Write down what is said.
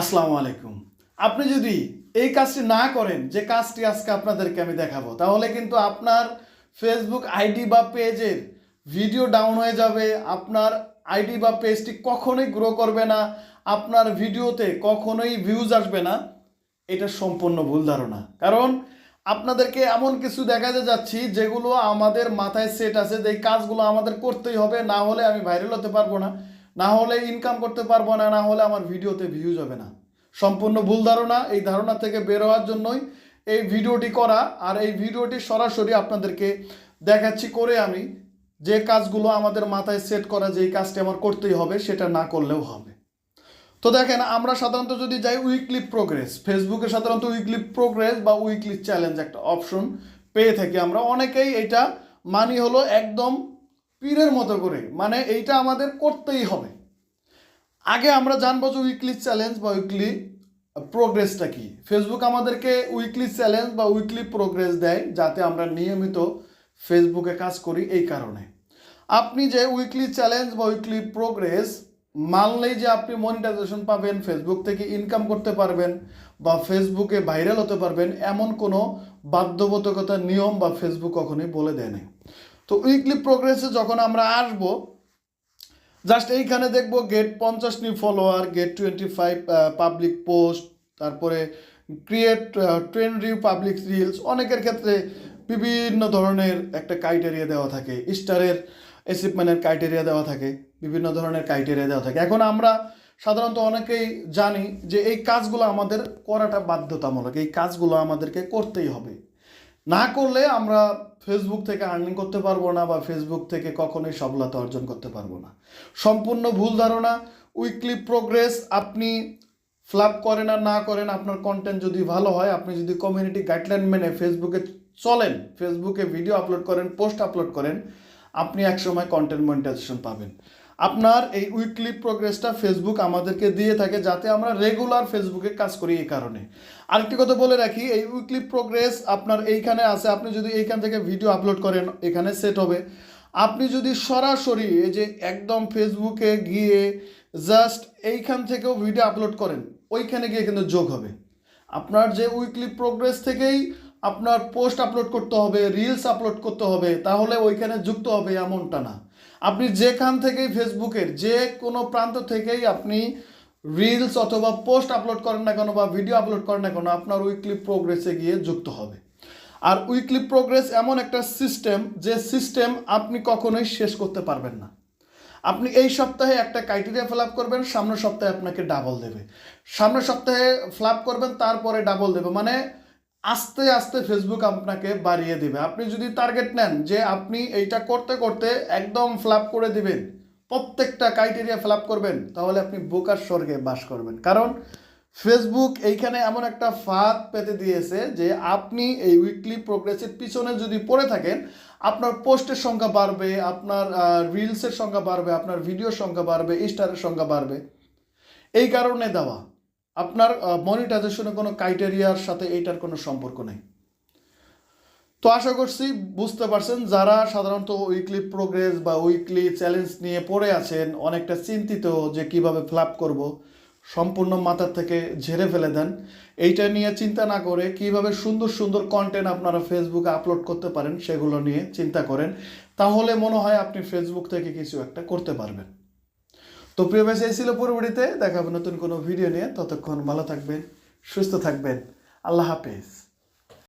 আসসালামু আলাইকুম। আপনি যদি এই কাজটি না করেন, যে কাজটি আজকে আপনাদেরকে আমি দেখাবো, তাহলে কিন্তু আপনার ফেসবুক আইডি বা পেজের ভিডিও ডাউন হয়ে যাবে, আপনার আইডি বা পেজটি কখনোই গ্রো করবে না, আপনার ভিডিওতে কখনোই ভিউজ আসবে না। এটা সম্পূর্ণ ভুল ধারণা। কারণ আপনাদেরকে এমন কিছু দেখাতে যাচ্ছি, যেগুলো আমাদের মাথায় সেট আছে যে কাজগুলো আমাদের করতেই হবে, না হলে আমি ভাইরাল হতে পারব না। না হলে ইনকাম করতে পারব না না হলে আমার ভিডিওতে ভিউজ হবে না। সম্পূর্ণ ভুল ধারণা, এই ধারণা থেকে বের হওয়ার জন্যই এই ভিডিওটি করা। আর এই ভিডিওটি সরাসরি আপনাদেরকে দেখাচ্ছি করে আমি যে কাজগুলো আমাদের মাথায় সেট করা যে এই কাজটি আমার করতেই হবে, সেটা না করলেও হবে। তো দেখেন, আমরা সাধারণত যদি যাই উইকলি প্রোগ্রেস ফেসবুকে সাধারণত উইকলি প্রোগ্রেস বা উইকলি চ্যালেঞ্জ একটা অপশন পেয়ে থাকি আমরা। অনেকেই এটা মানি হলো একদম পীরের মতো করে। মানে এইটা আমাদের করতেই হবে। আগে আমরা জানব যে উইকলি চ্যালেঞ্জ বা উইকলি প্রোগ্রেসটা কি। ফেসবুক আমাদেরকে উইকলি চ্যালেঞ্জ বা উইকলি প্রোগ্রেস দেয়, যাতে আমরা নিয়মিত ফেসবুকে কাজ করি এই কারণে। আপনি যে উইকলি চ্যালেঞ্জ বা উইকলি প্রোগ্রেস মানলেই যে আপনি মনিটাইজেশন পাবেন ফেসবুক থেকে ইনকাম করতে পারবেন বা ফেসবুকে ভাইরাল হতে পারবেন, এমন কোনো বাধ্যবাধকতা নিয়ম বা ফেসবুক কখনোই বলে দেয় নাই। তো উইকলি প্রোগ্রেসে যখন আমরা আসব জাস্ট এইখানে দেখব গেট পঞ্চাশ new follower get twenty five public post তারপরে create ten new public reels অনেকের ক্ষেত্রে বিভিন্ন ধরনের একটা ক্রাইটেরিয়া দেওয়া থাকে। স্টারের অ্যাচিভমেন্টের ক্রাইটেরিয়া দেওয়া থাকে, বিভিন্ন ধরনের ক্রাইটেরিয়া দেওয়া থাকে। এখন আমরা সাধারণত অনেকেই জানি যে এই কাজগুলো আমাদের করাটা বাধ্যতামূলক, এই কাজগুলো আমাদেরকে করতেই হবে। না করলে আমরা ফেসবুক থেকে আর্নিং করতে পারব না বা ফেসবুক থেকে কখনোই সফলতা অর্জন করতে পারব না। সম্পূর্ণ ভুল ধারণা উইকলি প্রোগ্রেস আপনি ফ্ল্যাপ করেন আর না করেন, আপনার কন্টেন্ট যদি ভালো হয়, আপনি যদি কমিউনিটি গাইডলাইন মেনে ফেসবুকে চলেন ফেসবুকে ভিডিও আপলোড করেন পোস্ট আপলোড করেন, আপনি একসময় কন্টেন্ট মনিটাইজেশন পাবেন। আপনার এই উইকলি প্রোগ্রেসটা ফেসবুক আমাদেরকে দিয়ে থাকে যাতে আমরা রেগুলার ফেসবুকে কাজ করি এই কারণে। আরেকটি কথা বলে রাখি, এই উইকলি প্রোগ্রেস আপনার এইখানে আছে, আপনি যদি এইখান থেকে ভিডিও আপলোড করেন, এখানে সেট হবে। আপনি যদি সরাসরি এই যে একদম ফেসবুকে গিয়ে জাস্ট এইখান থেকেও ভিডিও আপলোড করেন, ওইখানে গিয়ে কিন্তু যোগ হবে। আপনার যে উইকলি প্রোগ্রেস থেকেই আপনার পোস্ট আপলোড করতে হবে রিলস আপলোড করতে হবে, তাহলে ওইখানে যুক্ত হবে এমনটা না। আপনি যেখান থেকেই ফেসবুকের যে কোনো প্রান্ত থেকেই আপনি রিলস অথবা পোস্ট আপলোড করেন না কেন বা ভিডিও আপলোড করেন না কেন, আপনার উইকলি প্রোগ্রেসে গিয়ে যুক্ত হবে। আর উইকলি প্রোগ্রেস এমন একটা সিস্টেম যে সিস্টেম আপনি কখনোই শেষ করতে পারবেন না। আপনি এই সপ্তাহে একটা ক্রাইটেরিয়া ফিল আপ করবেন, সামনের সপ্তাহে আপনাকে ডাবল দেবে। সামনের সপ্তাহে ফিল আপ করবেন, তারপরে ডাবল দেবে। মানে আস্তে আস্তে ফেসবুক আপনাকে বাড়িয়ে দিবে। আপনি যদি টার্গেট নেন যে আপনি এইটা করতে করতে একদম ফ্ল্যাপ করে দিবেন, প্রত্যেকটা ক্রাইটেরিয়া ফিল আপ করবেন, তাহলে আপনি বোকার স্বর্গে বাস করবেন। কারণ ফেসবুক এইখানে এমন একটা ফাঁদ পেতে দিয়েছে যে আপনি এই উইকলি প্রোগ্রেসের পিছনে যদি পড়ে থাকেন, আপনার পোস্টের সংখ্যা বাড়বে, আপনার রিলসের সংখ্যা বাড়বে, আপনার ভিডিওর সংখ্যা বাড়বে স্টারের সংখ্যা বাড়বে। এই কারণে দেওয়া। আপনার মনিটাইজেশনের কোনো ক্রাইটেরিয়ার সাথে এইটার কোনো সম্পর্ক নেই। তো আশা করছি বুঝতে পারছেন, যারা সাধারণত উইকলি প্রোগ্রেস বা উইকলি চ্যালেঞ্জ নিয়ে পড়ে আছেন, অনেকটা চিন্তিত যে কীভাবে ফ্ল্যাপ করব, সম্পূর্ণ মাথার থেকে ঝেড়ে ফেলে দেন। এইটা নিয়ে চিন্তা না করে কীভাবে সুন্দর সুন্দর কন্টেন্ট আপনারা ফেসবুকে আপলোড করতে পারেন, সেগুলো নিয়ে চিন্তা করেন। তাহলে মনে হয় আপনি ফেসবুক থেকে কিছু একটা করতে পারবেন। তো প্রিয় ভাই এই ছিল পরবর্তীতে। দেখাবো নতুন কোনো ভিডিও নিয়ে। ততক্ষণ ভালো থাকবেন, সুস্থ থাকবেন। আল্লাহ হাফেজ।